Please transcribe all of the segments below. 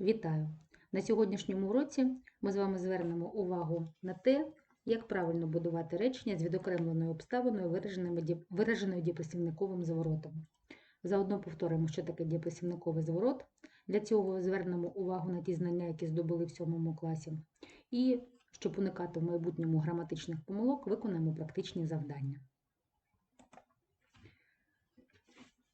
Вітаю! На сьогоднішньому уроці ми з вами звернемо увагу на те, як правильно будувати речення з відокремленою обставиною, вираженою дієприслівниковим зворотом. Заодно повторимо, що таке дієприслівниковий зворот. Для цього звернемо увагу на ті знання, які здобули в 7 класі. І, щоб уникати в майбутньому граматичних помилок, виконаємо практичні завдання.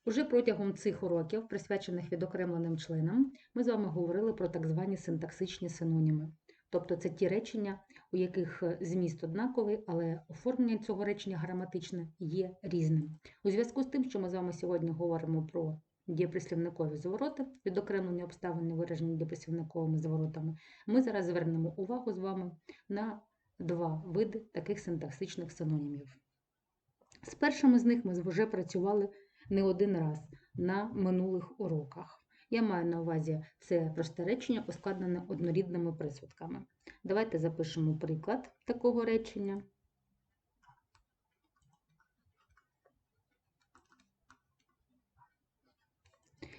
Уже протягом цих уроків, присвячених відокремленим членам, ми з вами говорили про так звані синтаксичні синоніми. Тобто це ті речення, у яких зміст однаковий, але оформлення цього речення граматичне є різним. У зв'язку з тим, що ми з вами сьогодні говоримо про дієприслівникові звороти, відокремлені обставини, виражені дієприслівниковими зворотами, ми зараз звернемо увагу з вами на два види таких синтаксичних синонімів. З першим з них ми вже працювали не один раз на минулих уроках. Я маю на увазі це просте речення, ускладнене однорідними присудками. Давайте запишемо приклад такого речення.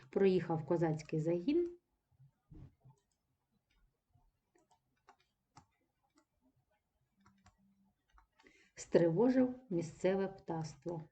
Проїхав козацький загін. Стривожив місцеве птаство.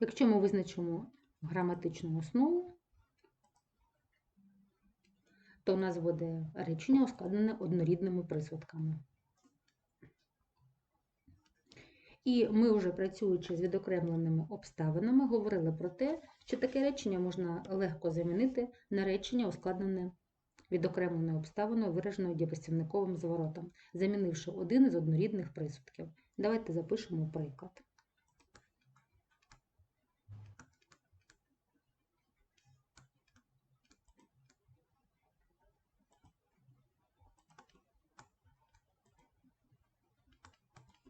Якщо ми визначимо граматичну основу, то у нас буде речення ускладнене однорідними присудками. І ми вже працюючи з відокремленими обставинами, говорили про те, що таке речення можна легко замінити на речення, ускладнене відокремленою обставиною, вираженою дієприслівниковим зворотом, замінивши один із однорідних присудків. Давайте запишемо приклад.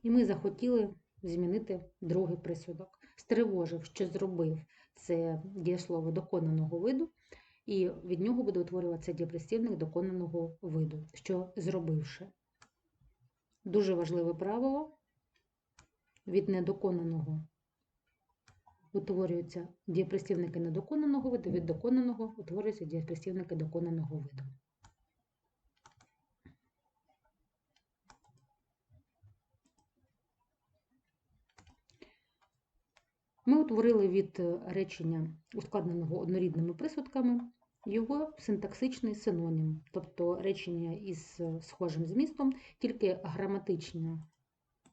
І ми захотіли змінити другий присудок. Стривожив, що зробив це дієслово доконаного виду, і від нього буде утворюватися дієприслівник доконаного виду, що зробивши. Дуже важливе правило від недоконаного утворюються дієприслівники недоконаного виду, від доконаного утворюються дієприслівники доконаного виду. Ми утворили від е, речення, ускладненого однорідними присудками, його синтаксичний синонім, тобто речення із е, схожим змістом, тільки граматична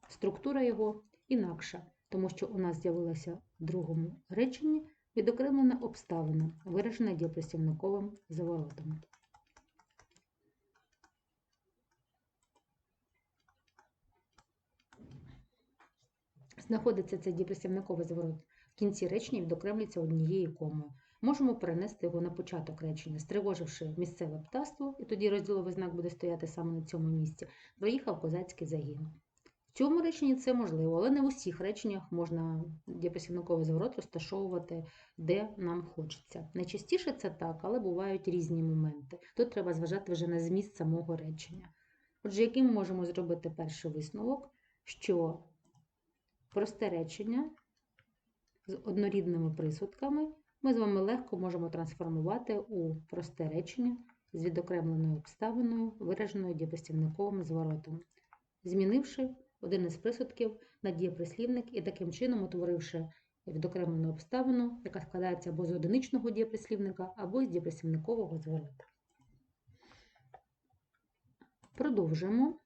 структура його інакша, тому що у нас з'явилася в другому реченні відокремлена обставина, виражена дієприслівниковим заворотом. Знаходиться цей дієприслівниковий заворот кінці речення відокремлюється однією комою. Можемо перенести його на початок речення, стривоживши місцеве птаство, і тоді розділовий знак буде стояти саме на цьому місці. Проїхав козацький загін. В цьому реченні це можливо, але не в усіх реченнях можна дієприслівниковий заворот розташовувати, де нам хочеться. Найчастіше це так, але бувають різні моменти. Тут треба зважати вже на зміст самого речення. Отже, яким можемо зробити перший висновок, що просте речення з однорідними присудками ми з вами легко можемо трансформувати у просте речення з відокремленою обставиною, вираженою дієприслівниковим зворотом, змінивши один із присудків на дієприслівник і таким чином утворивши відокремлену обставину, яка складається або з одиничного дієприслівника, або з дієприслівникового зворота. Продовжуємо.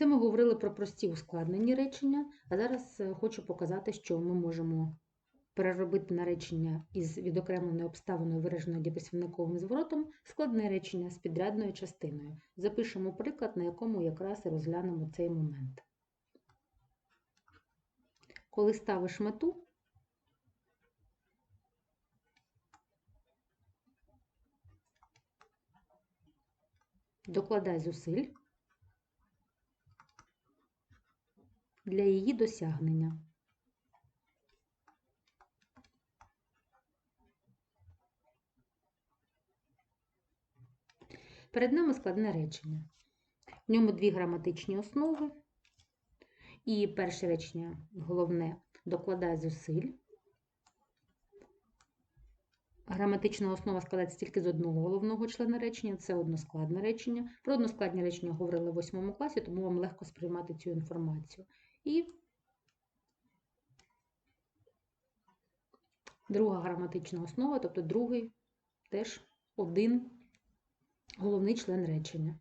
Це ми говорили про прості ускладнені речення, а зараз е, хочу показати, що ми можемо переробити на речення із відокремленою обставиною, вираженою дієприслівниковим зворотом, складне речення з підрядною частиною. Запишемо приклад, на якому якраз і розглянемо цей момент. Коли ставиш мету, докладай зусиль для її досягнення. Перед нами складне речення. В ньому дві граматичні основи. І перше речення головне докладає зусиль. Граматична основа складається тільки з одного головного члена речення, це односкладне речення. Про односкладні речення говорили в 8 класі, тому вам легко сприймати цю інформацію. І друга граматична основа, тобто другий теж один головний член речення.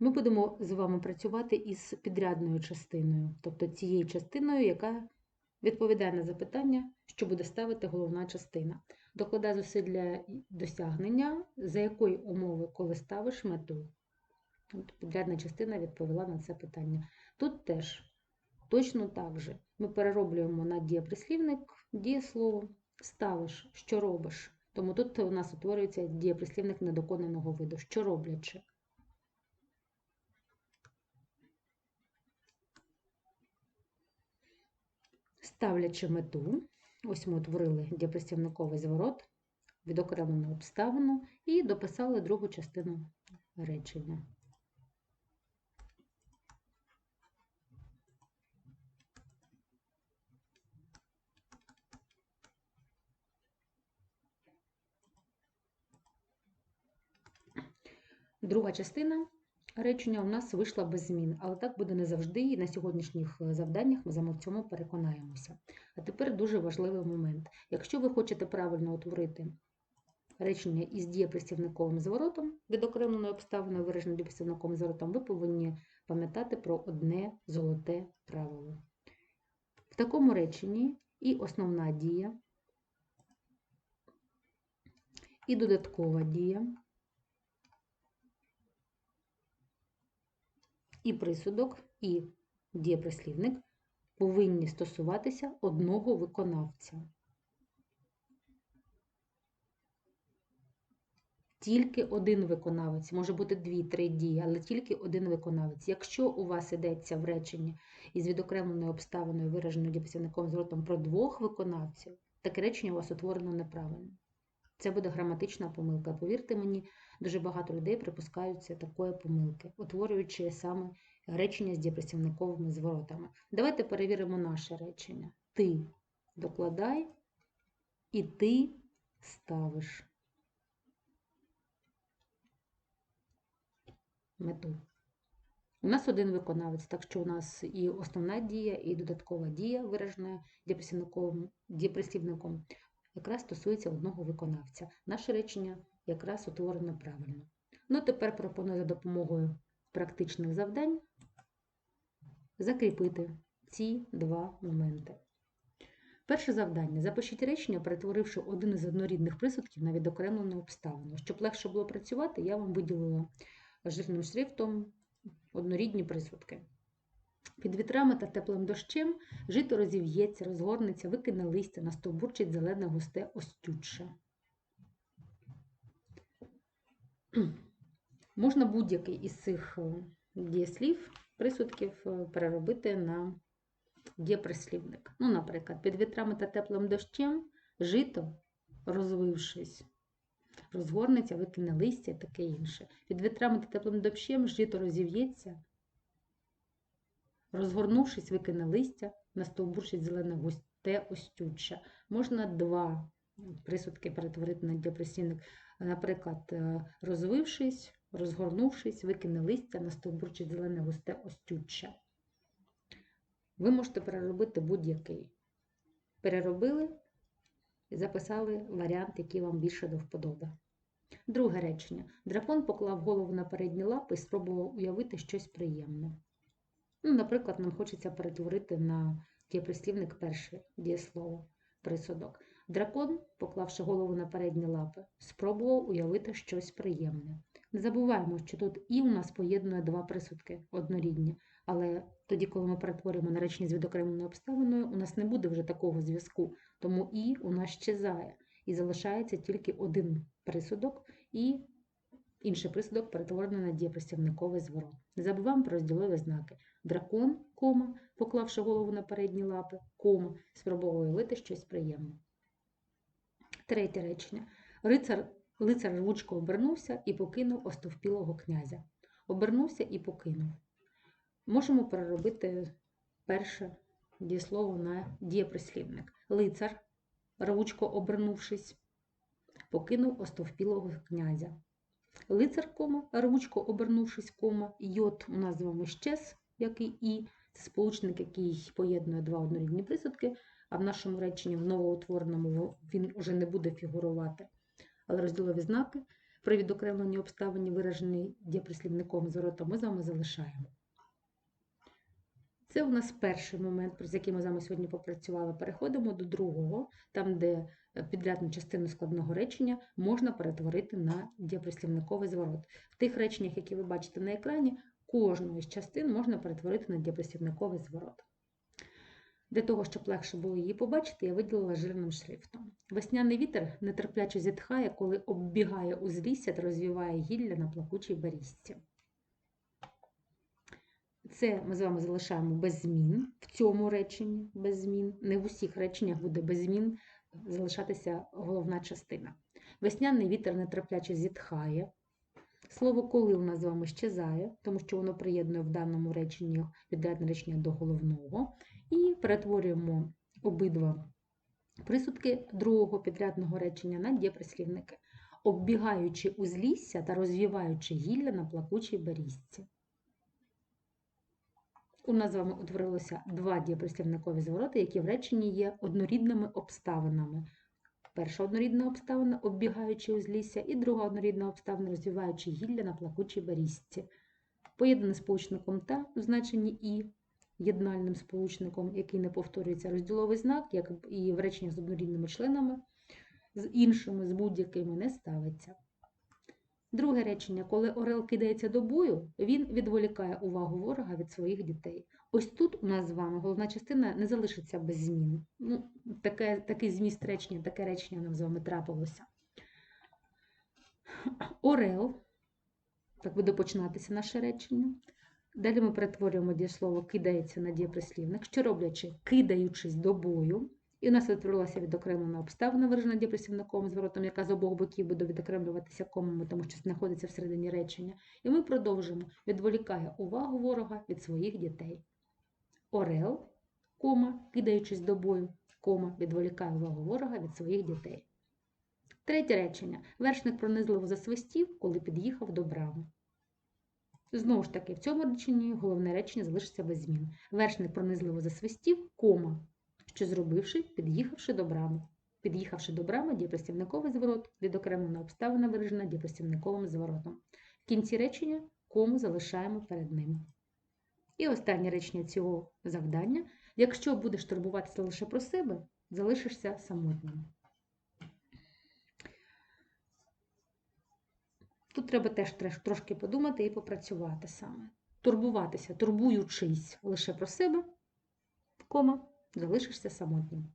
Ми будемо з вами працювати із підрядною частиною, тобто цією частиною, яка відповідає на запитання, що буде ставити головна частина. Докладай зусиль для досягнення, за якої умови, коли ставиш мету. Підрядна частина відповіла на це питання. Тут теж точно так же ми перероблюємо на дієприслівник дієслово, ставиш, що робиш. Тому тут у нас утворюється дієприслівник недоконаного виду, що роблячи. Ставлячи мету, ось ми утворили дієприслівниковий зворот, відокремлену обставину і дописали другу частину речення. Друга частина речення у нас вийшла без змін, але так буде не завжди, і на сьогоднішніх е, завданнях ми в цьому переконаємося. А тепер дуже важливий момент. Якщо ви хочете правильно утворити речення із дієприслівниковим зворотом, відокремленою обставиною, вираженим дієприслівниковим зворотом, ви повинні пам'ятати про одне золоте правило. В такому реченні і основна дія, і додаткова дія. І присудок, і дієприслівник повинні стосуватися одного виконавця. Тільки один виконавець, може бути дві-три дії, але тільки один виконавець. Якщо у вас йдеться в реченні із відокремленою обставиною, вираженою дієприслівником з ротом про двох виконавців, таке речення у вас утворено неправильно. Це буде граматична помилка. Повірте мені, дуже багато людей припускаються такої помилки, утворюючи саме речення з дієпрацівниковими зворотами. Давайте перевіримо наше речення. Ти докладай і ти ставиш мету. У нас один виконавець, так що у нас і основна дія, і додаткова дія, виражена дієприслівником, якраз стосується одного виконавця. Наше речення якраз утворено правильно. Ну, тепер пропоную за допомогою практичних завдань закріпити ці два моменти. Перше завдання. Запишіть речення, перетворивши один із однорідних присудків на відокремлену обставину. Щоб легше було працювати, я вам виділила жирним шрифтом однорідні присудки. Під вітрами та теплим дощем жито розів'ється, розгорнеться, викине листя, настовбурчить зелене густе остюче. Можна будь-який із цих е, дієслів, присудків е, переробити на дієприслівник. Ну, наприклад, під вітрами та теплим дощем жито, розвившись, розгорнеться, викине листя і таке інше. Під вітрами та теплим дощем жито розів'ється, розгорнувшись, викине листя, настовбурчить зелене густе остюче. Можна два присудки перетворити на дієприслівник. Наприклад, е, розвившись, розгорнувшись, викине листя, настовбурчить зелене густе остюче. Ви можете переробити будь-який. Переробили і записали варіант, який вам більше до вподоби. Друге речення. Дракон поклав голову на передні лапи і спробував уявити щось приємне. Ну, Наприклад, нам хочеться перетворити на дієприслівник перше дієслово, присудок. Дракон, поклавши голову на передні лапи, спробував уявити щось приємне. Не забуваємо, що тут і у нас поєднує два присудки однорідні, але тоді, коли ми перетворюємо на речення з відокремленою обставиною, у нас не буде вже такого зв'язку, тому і у нас щезає, і залишається тільки один присудок, і інший присудок перетворений на дієприсівниковий зворот. Не забуваємо про розділові знаки. Дракон, кома, поклавши голову на передні лапи, кома, спробував уявити щось приємне. Третє речення. Рицар Лицар рвучко обернувся і покинув остовпілого князя. Обернувся і покинув. Можемо переробити перше дієслово на дієприслівник. Лицар, рвучко обернувшись, покинув остовпілого князя. Лицар, кома, рвучко обернувшись, кома, йод у нас з вами щез, як і. Це сполучник, який поєднує два однорідні присудки, а в нашому реченні в новоутвореному він вже не буде фігурувати. Але розділові знаки при відокремленні обставині, виражені дієприслівником з ротом, ми з вами залишаємо. Це у нас перший момент, з яким ми з вами сьогодні попрацювали. Переходимо до другого, там, де е, підрядну частину складного речення можна перетворити на дієприслівниковий зворот. В тих реченнях, які ви бачите на екрані, кожну із частин можна перетворити на дієприслівниковий зворот. Для того, щоб легше було її побачити, я виділила жирним шрифтом. Весняний вітер нетерпляче зітхає, коли оббігає узлісся та розвіває гілля на плакучій берізці. Це ми з вами залишаємо без змін в цьому реченні без змін. Не в усіх реченнях буде без змін залишатися головна частина. Весняний вітер нетерпляче зітхає. Слово коли у нас з вами щезає, тому що воно приєднує в даному реченні відрядне речення до головного. І перетворюємо обидва присудки другого підрядного речення на дієприслівники, оббігаючи узлісся та розвіваючи гілля на плакучій берізці. У нас з вами утворилося два дієприслівникові звороти, які в реченні є однорідними обставинами. Перша однорідна обставина оббігаючи узлісся, і друга однорідна обставина розвиваючи гілля на плакучій берізці. Поєднане сполучником та у значенні і єднальним сполучником, який не повторюється розділовий знак, як і в реченнях з однорідними членами, з іншими, з будь-якими не ставиться. Друге речення, коли Орел кидається до бою, він відволікає увагу ворога від своїх дітей. Ось тут у нас з вами головна частина не залишиться без змін. Ну, таке, Такий зміст речення, таке речення нам з вами трапилося. Орел, так буде починатися наше речення. Далі ми перетворюємо дієслово кидається на дієприслівник, що роблячи, кидаючись до бою, і у нас відтворилася відокремлена обставина, виражена дієприслівником зворотом, яка з обох боків буде відокремлюватися комами, тому що знаходиться всередині речення. І ми продовжимо. Відволікає увагу ворога від своїх дітей. Орел, кома, кидаючись до бою, кома, відволікає увагу ворога від своїх дітей. Третє речення. Вершник пронизливо засвистів, коли під'їхав до брами. Знову ж таки, в цьому реченні головне речення залишиться без змін. Вершник пронизливо засвистів, кома, що зробивши, під'їхавши до брами. Під'їхавши до брами, дієприслівниковий зворот, відокремлена обставина виражена дієприслівниковим зворотом. В кінці речення кому залишаємо перед ним. І останнє речення цього завдання. Якщо будеш турбуватися лише про себе, залишишся самотнім. Тут треба теж трошки подумати і попрацювати саме. Турбуватися, турбуючись лише про себе, кома, залишишся самотнім.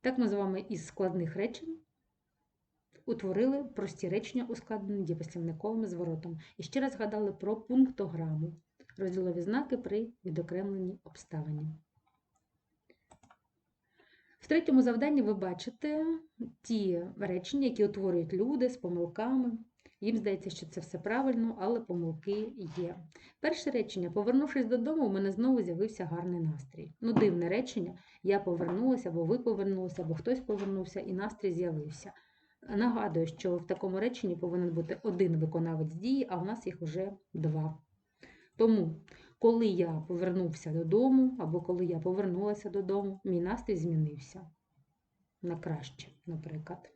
Так ми з вами із складних речень утворили прості речення, ускладнені дієпослівниковим зворотом. І ще раз згадали про пунктограму, розділові знаки при відокремленні обставині. В третьому завданні ви бачите ті речення, які утворюють люди з помилками. Їм здається, що це все правильно, але помилки є. Перше речення: повернувшись додому, у мене знову з'явився гарний настрій. Ну, дивне речення. Я повернулася, або ви повернулися, або хтось повернувся, і настрій з'явився. Нагадую, що в такому реченні повинен бути один виконавець дії, а у нас їх вже два. Тому, коли я повернувся додому, або коли я повернулася додому, мій настрій змінився на краще, наприклад.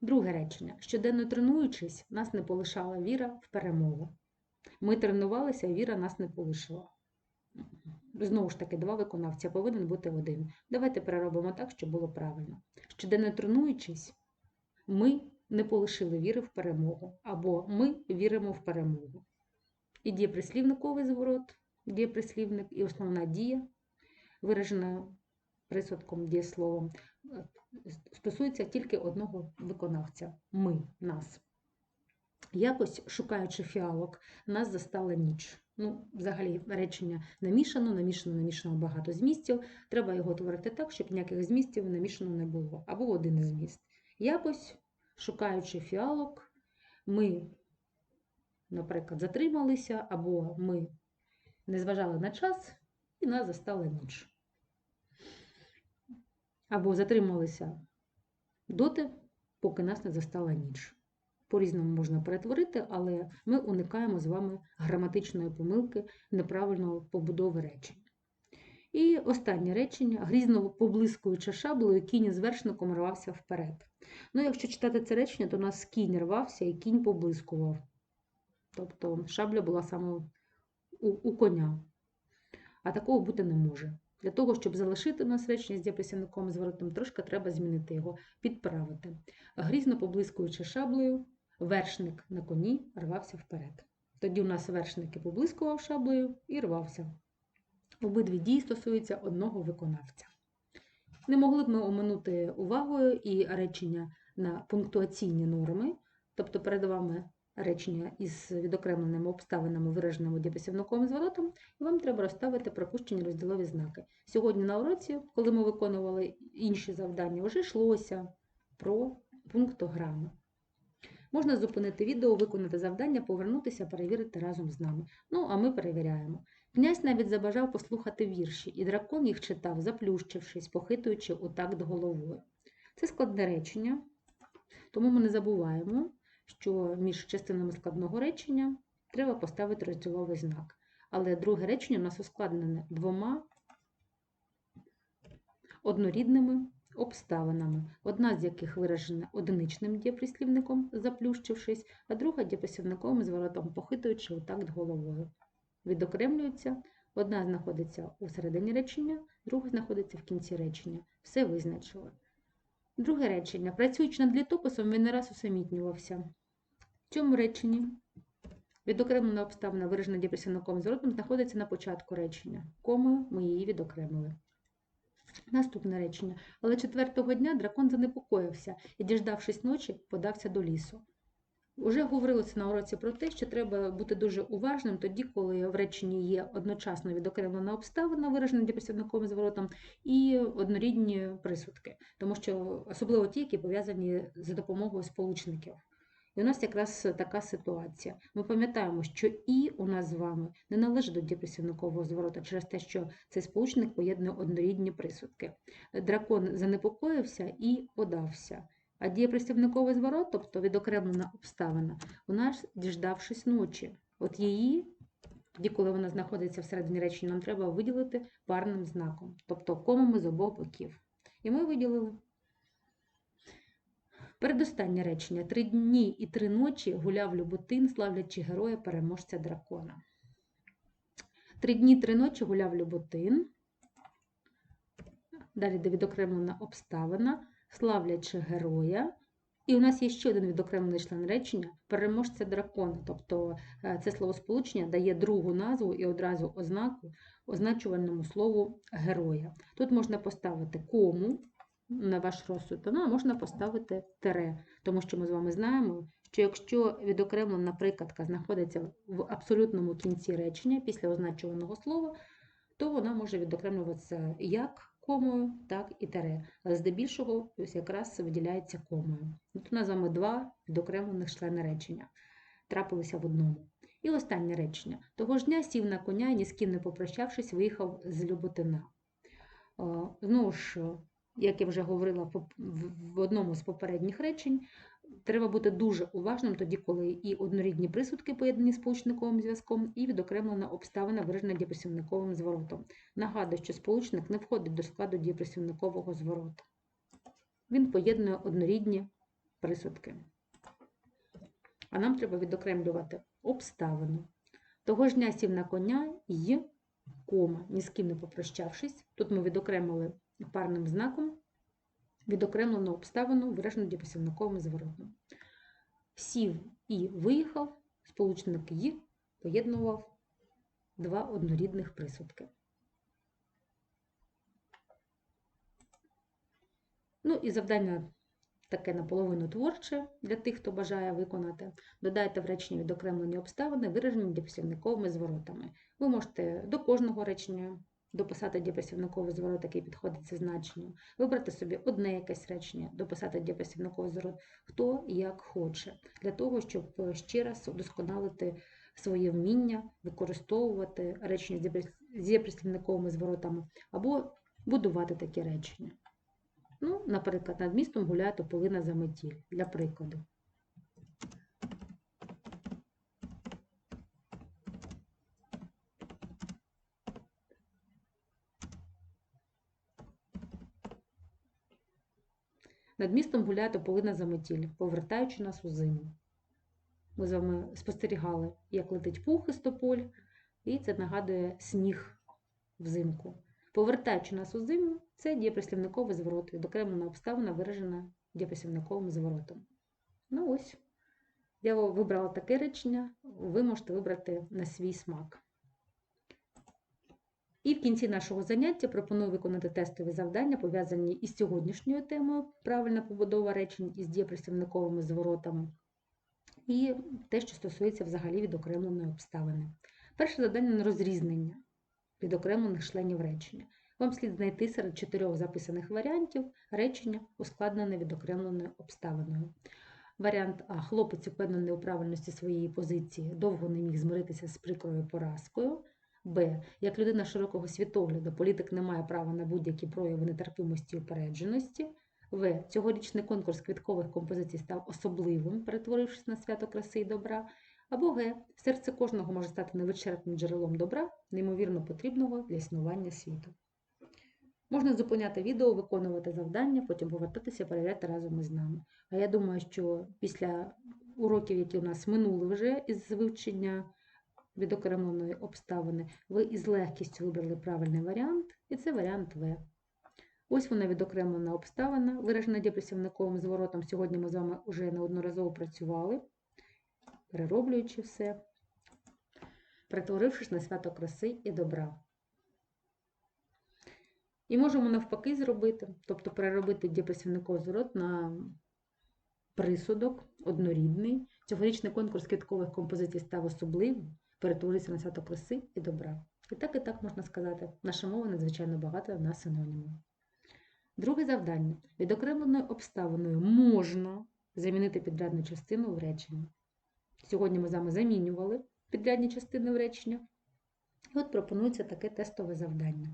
Друге речення. Щоденно тренуючись, нас не полишала віра в перемогу. Ми тренувалися, а віра нас не полишила. Знову ж таки, два виконавця повинен бути один. Давайте переробимо так, щоб було правильно. Щоденно тренуючись, ми не полишили віри в перемогу, або ми віримо в перемогу. І дієприслівниковий зворот, дієприслівник і основна дія, виражена присудком дієсловом, стосується тільки одного виконавця ми, нас. Якось, шукаючи фіалок, нас застала ніч. Ну, взагалі, речення намішано, намішано, намішано багато змістів. Треба його творити так, щоб ніяких змістів намішано не було, або один зміст. Якось, шукаючи фіалок, ми, наприклад, затрималися, або ми не зважали на час, і нас застала ніч. Або затрималися доти, поки нас не застала ніч. По-різному можна перетворити, але ми уникаємо з вами граматичної помилки неправильної побудови речень. І останнє речення: грізно поблискуючи шаблею, кінь із вершником рвався вперед. Ну, якщо читати це речення, то у нас кінь рвався і кінь поблискував. Тобто шабля була саме у, у коня. А такого бути не може. Для того, щоб залишити у нас речення з дієприсівником зворотним, трошки треба змінити його, підправити. Грізно поблискуючи шаблею, вершник на коні рвався вперед. Тоді у нас вершники поблискував шаблею і рвався. Обидві дії стосуються одного виконавця. Не могли б ми оминути увагою і речення на пунктуаційні норми, тобто перед вами речення із відокремленими обставинами, вираженими дієприсівником зворотом, і вам треба розставити пропущені розділові знаки. Сьогодні на уроці, коли ми виконували інші завдання, вже йшлося про пунктограми. Можна зупинити відео, виконати завдання, повернутися, перевірити разом з нами. Ну, а ми перевіряємо. Князь навіть забажав послухати вірші, і дракон їх читав, заплющившись, похитуючи у такт головою. Це складне речення, тому ми не забуваємо, що між частинами складного речення треба поставити розділовий знак. Але друге речення у нас ускладнене двома однорідними обставинами, одна з яких виражена одиничним дієприслівником, заплющившись, а друга дієприслівником з воротом похитуючи у головою. Відокремлюються, одна знаходиться у середині речення, друга знаходиться в кінці речення. Все визначили. Друге речення. Працюючи над літописом, він не раз усамітнювався. В цьому реченні відокремлена обставина, виражена дієприслівником з воротом, знаходиться на початку речення. Комою ми її відокремили. Наступне речення. Але четвертого дня дракон занепокоївся і, діждавшись ночі, подався до лісу. Уже говорилося на уроці про те, що треба бути дуже уважним тоді, коли в реченні є одночасно відокремлена обставина, виражена дієприслівником з воротом, і однорідні присудки, тому що особливо ті, які пов'язані за допомогою сполучників. І у нас якраз така ситуація. Ми пам'ятаємо, що і у нас з вами не належить до дієприслівникового зворота через те, що цей сполучник поєднує однорідні присудки. Дракон занепокоївся і подався. А дієприслівниковий зворот, тобто відокремлена обставина, у нас діждавшись ночі. От її, тоді, коли вона знаходиться всередині речення, нам треба виділити парним знаком, тобто комами з обох боків. І ми виділили. Передостаннє речення. Три дні і три ночі гуляв Люботин, славлячи героя переможця дракона. Три дні, три ночі гуляв Люботин. Далі де відокремлена обставина, славлячи героя. І у нас є ще один відокремлений член речення переможця дракона. Тобто е, це словосполучення дає другу назву і одразу ознаку означувальному слову героя. Тут можна поставити кому на ваш розсуд, а можна поставити тере, тому що ми з вами знаємо, що якщо відокремлена прикладка знаходиться в абсолютному кінці речення після означуваного слова, то вона може відокремлюватися як комою, так і тере. Але здебільшого ось якраз виділяється комою. Тут у нас з вами два відокремлених члени речення. Трапилися в одному. І останнє речення. Того ж дня сів на коня і ні з ким не попрощавшись, виїхав з Люботина. Знову ж, як я вже говорила в одному з попередніх речень, треба бути дуже уважним тоді, коли і однорідні присудки поєднані з сполучниковим зв'язком, і відокремлена обставина виражена дієприсівниковим зворотом. Нагадую, що сполучник не входить до складу дієприсівникового звороту. Він поєднує однорідні присудки. А нам треба відокремлювати обставину. Того ж дня сів на коня і кома, ні з ким не попрощавшись. Тут ми відокремили парним знаком відокремлену обставину, виражену дієприсівниковим зворотом. Сів і виїхав, сполучник «ї» поєднував два однорідних присудки. Ну і завдання таке наполовину творче для тих, хто бажає виконати. Додайте в реченні відокремлені обставини, виражені дієприсівниковими зворотами. Ви можете до кожного речення дописати дієпрацівниковий зворот, який підходить за значенням, вибрати собі одне якесь речення, дописати дієпрацівниковий зворот, хто як хоче, для того, щоб е, ще раз удосконалити своє вміння, використовувати речення з дієприслівниковими зворотами або будувати такі речення. Ну, наприклад, над містом гуляє тополина за метіль, для прикладу. Над містом гуляє тополина за метіль, повертаючи нас у зиму. Ми з вами спостерігали, як летить пух із тополь, і це нагадує сніг взимку. Повертаючи нас у зиму, це дієприслівниковий зворот, відокремлена обставина, виражена дієприслівниковим зворотом. Ну ось, я вибрала таке речення, ви можете вибрати на свій смак. І в кінці нашого заняття пропоную виконати тестові завдання, пов'язані із сьогоднішньою темою правильна побудова речень із дієприслівниковими зворотами, і те, що стосується взагалі відокремленої обставини. Перше завдання на розрізнення відокремлених членів речення. Вам слід знайти серед чотирьох записаних варіантів речення, ускладнене відокремленою обставиною. Варіант А. Хлопець, упевнений у правильності своєї позиції, довго не міг змиритися з прикрою поразкою. Б. Як людина широкого світогляду, політик не має права на будь-які прояви нетерпимості і упередженості. В. Цьогорічний конкурс квіткових композицій став особливим, перетворившись на свято краси і добра. Або Г. Серце кожного може стати невичерпним джерелом добра, неймовірно потрібного для існування світу. Можна зупиняти відео, виконувати завдання, потім повертатися, перевіряти разом із нами. А я думаю, що після уроків, які у нас минули вже із вивчення відокремленої обставини, ви із легкістю вибрали правильний варіант, і це варіант В. Ось вона відокремлена обставина, виражена дієпрацівниковим зворотом. Сьогодні ми з вами вже неодноразово працювали, перероблюючи все, перетворившись на свято краси і добра. І можемо навпаки зробити, тобто переробити дієпрацівниковий зворот на присудок, однорідний. Цьогорічний конкурс квіткових композицій став особливим, перетворився на свято краси і добра. І так, і так можна сказати, наша мова надзвичайно багата на синонімів. Друге завдання. Відокремленою обставиною можна замінити підрядну частину в реченні. Сьогодні ми з вами замінювали підрядні частини в речення. І от пропонується таке тестове завдання.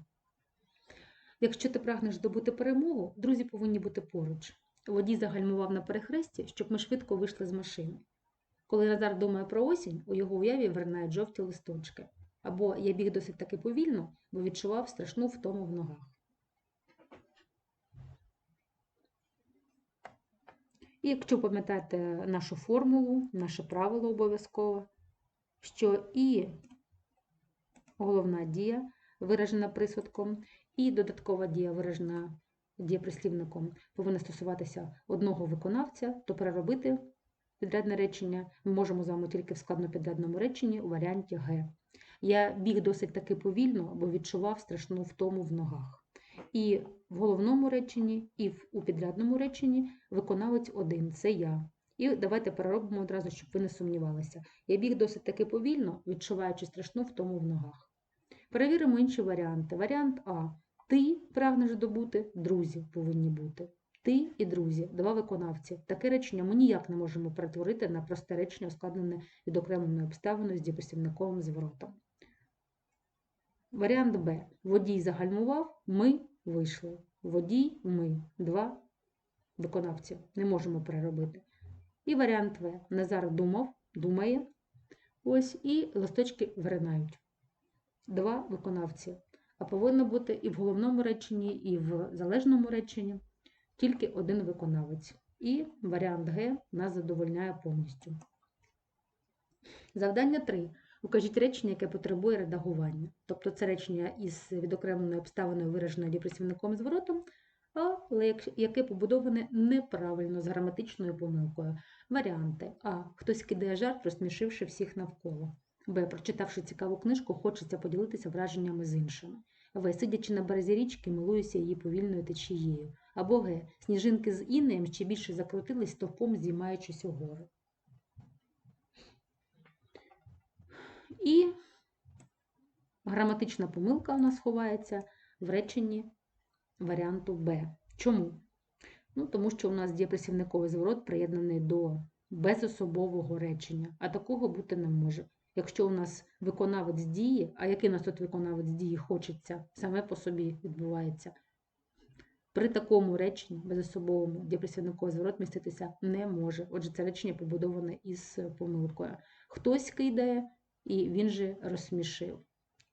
Якщо ти прагнеш здобути перемогу, друзі повинні бути поруч. Водій загальмував на перехресті, щоб ми швидко вийшли з машини. Коли Назар думає про осінь, у його уяві виринають жовті листочки. Або я біг досить таки повільно, бо відчував страшну втому в ногах. І якщо пам'ятаєте нашу формулу, наше правило обов'язково, що і головна дія виражена присудком, і додаткова дія виражена дієприслівником повинна стосуватися одного виконавця, то переробити підрядне речення ми можемо з вами тільки в складнопідрядному реченні у варіанті Г. Я біг досить таки повільно, бо відчував страшну втому в ногах. І в головному реченні, і в у підрядному реченні виконавець один це я. І давайте переробимо одразу, щоб ви не сумнівалися. Я біг досить таки повільно, відчуваючи страшну втому в ногах. Перевіримо інші варіанти. Варіант А. Ти прагнеш добути, друзі повинні бути. Ти і друзі, два виконавці. Таке речення ми ніяк не можемо перетворити на просте речення, ускладнене відокремленою обставиною з дієприслівниковим зворотом. Варіант Б. Водій загальмував, ми вийшли. Водій, ми. Два виконавці. Не можемо переробити. І варіант В. Назар думав, думає. Ось, і листочки виринають. Два виконавці. А повинно бути і в головному реченні, і в залежному реченні тільки один виконавець. І варіант Г нас задовольняє повністю. Завдання 3. Укажіть речення, яке потребує редагування. Тобто це речення із відокремленою обставиною вираженою дієпрацівником зворотом, але яке побудоване неправильно з граматичною помилкою. Варіанти А. Хтось кидає жарт, розсмішивши всіх навколо. Б. Прочитавши цікаву книжку, хочеться поділитися враженнями з іншими. В. Сидячи на березі річки, милуюся її повільною течією. Або Г. Сніжинки з інеєм ще більше закрутились стовпом, здіймаючись угору. І граматична помилка у нас ховається в реченні варіанту Б. Чому? Ну, тому що у нас дієприсівниковий зворот приєднаний до безособового речення, а такого бути не може. Якщо у нас виконавець дії, а який у нас тут виконавець дії хочеться, саме по собі відбувається. При такому реченні безособовому дієприсівниковий зворот міститися не може. Отже, це речення побудоване із помилкою. Хтось кидає, і він же розсмішив.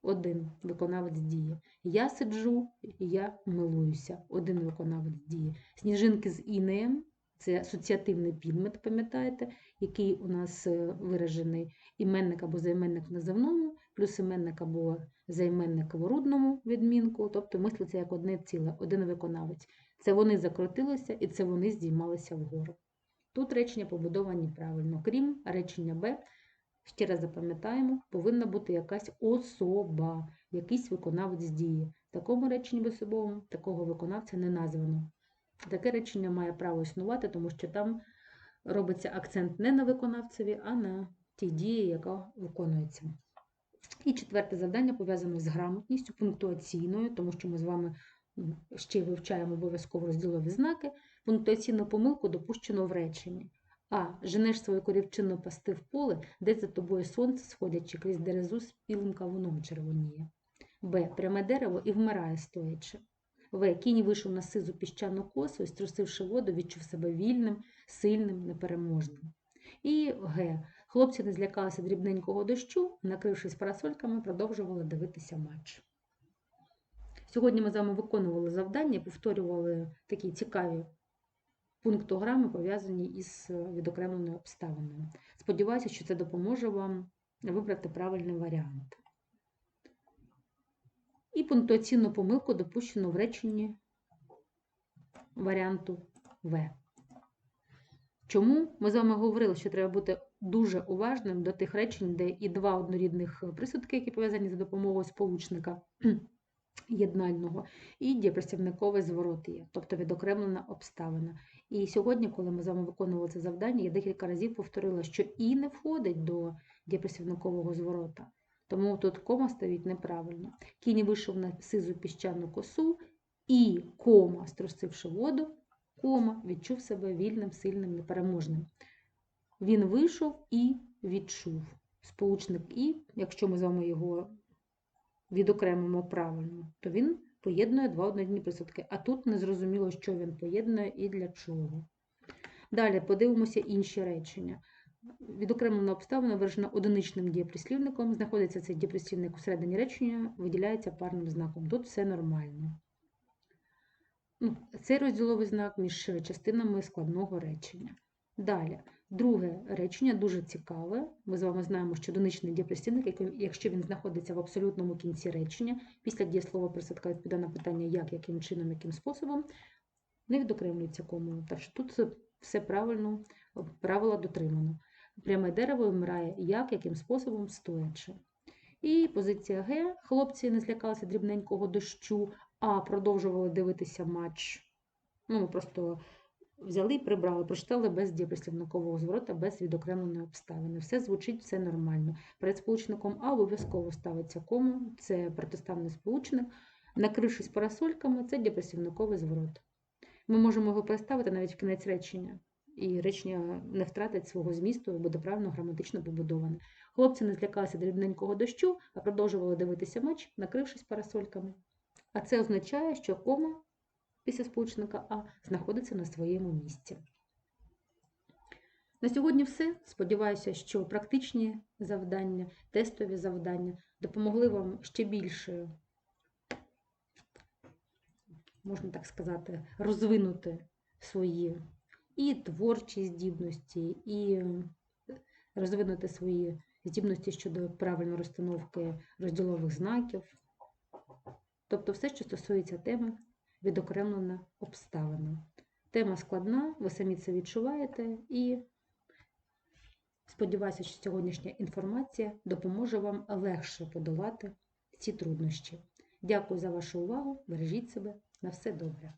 Один виконавець дії. Я сиджу, я милуюся. Один виконавець дії. Сніжинки з інеєм це асоціативний підмет, пам'ятаєте, який у нас е, виражений іменник або займенник в називному, плюс іменник або займенник в рудному відмінку, тобто мислиться як одне ціле, один виконавець. Це вони закрутилися і це вони здіймалися вгору. Тут речення побудовані правильно, крім речення Б. Ще раз запам'ятаємо, повинна бути якась особа, якийсь виконавець дії. В такому реченні безособовому такого виконавця не названо. Таке речення має право існувати, тому що там робиться акцент не на виконавцеві, а на тій дії, яка виконується. І четверте завдання пов'язане з грамотністю, пунктуаційною, тому що ми з вами м, ще вивчаємо обов'язково розділові знаки. Пунктуаційну помилку допущено в реченні. А. Женеш свою корівчину пасти в поле, де за тобою сонце, сходячи крізь дерезу з білим кавуном червоніє. Б. Пряме дерево і вмирає стоячи. В. Кінь вийшов на сизу піщану косу і, струсивши воду, відчув себе вільним, сильним, непереможним. І Г. Хлопці не злякалися дрібненького дощу, накрившись парасольками, продовжували дивитися матч. Сьогодні ми з вами виконували завдання, і повторювали такі цікаві пунктограми, пов'язані із відокремленою обставиною. Сподіваюся, що це допоможе вам вибрати правильний варіант. І пунктуаційну помилку допущено в реченні варіанту В. Чому ми з вами говорили, що треба бути дуже уважним до тих речень, де і два однорідних присудки, які пов'язані за допомогою сполучника єднального, і дієпрацівниковий зворот є, тобто відокремлена обставина. І сьогодні, коли ми з вами виконували це завдання, я декілька разів повторила, що і не входить до дієпрацівникового зворота. Тому тут кома стоїть неправильно. Кінь вийшов на сизу піщану косу, і кома, струсивши воду, кома, відчув себе вільним, сильним, непереможним. Він вийшов і відчув. Сполучник І, якщо ми з вами його відокремимо правильно, то він поєднує два однорідні присудки. А тут незрозуміло, що він поєднує і для чого. Далі подивимося інші речення. Відокремлена обставина виражена одиничним дієприслівником. Знаходиться цей дієприслівник у середині речення, виділяється парним знаком. Тут все нормально. Ну, Цей розділовий знак між частинами складного речення. Далі, друге речення дуже цікаве. Ми з вами знаємо, що одиничний дієприслівник, якщо він знаходиться в абсолютному кінці речення, після дієслова присадка відповідає на питання, як, яким чином, яким способом, не відокремлюється комою. Так що тут все правильно, правила дотримано. Пряме дерево вмирає як, яким способом стоячи. І позиція Г. Хлопці не злякалися дрібненького дощу, а продовжували дивитися матч. Ну, просто взяли і прибрали, прочитали без дієприслівникового зворота, без відокремленої обставини. Все звучить, все нормально. Перед сполучником А обов'язково ставиться кому, це протиставний сполучник. Накрившись парасольками, це дієприслівниковий зворот. Ми можемо його переставити навіть в кінець речення, і речення не втратить свого змісту, буде правильно граматично побудоване. Хлопці не злякалися дрібненького дощу, а продовжували дивитися матч, накрившись парасольками. А це означає, що кома після сполучника А знаходиться на своєму місці. На сьогодні все. Сподіваюся, що практичні завдання, тестові завдання допомогли вам ще більше, можна так сказати, розвинути свої і творчі здібності, і розвинути свої здібності щодо правильної розстановки розділових знаків. Тобто все, що стосується теми відокремлена обставина. Тема складна, ви самі це відчуваєте, і сподіваюся, що сьогоднішня інформація допоможе вам легше подолати ці труднощі. Дякую за вашу увагу. Бережіть себе. На все добре.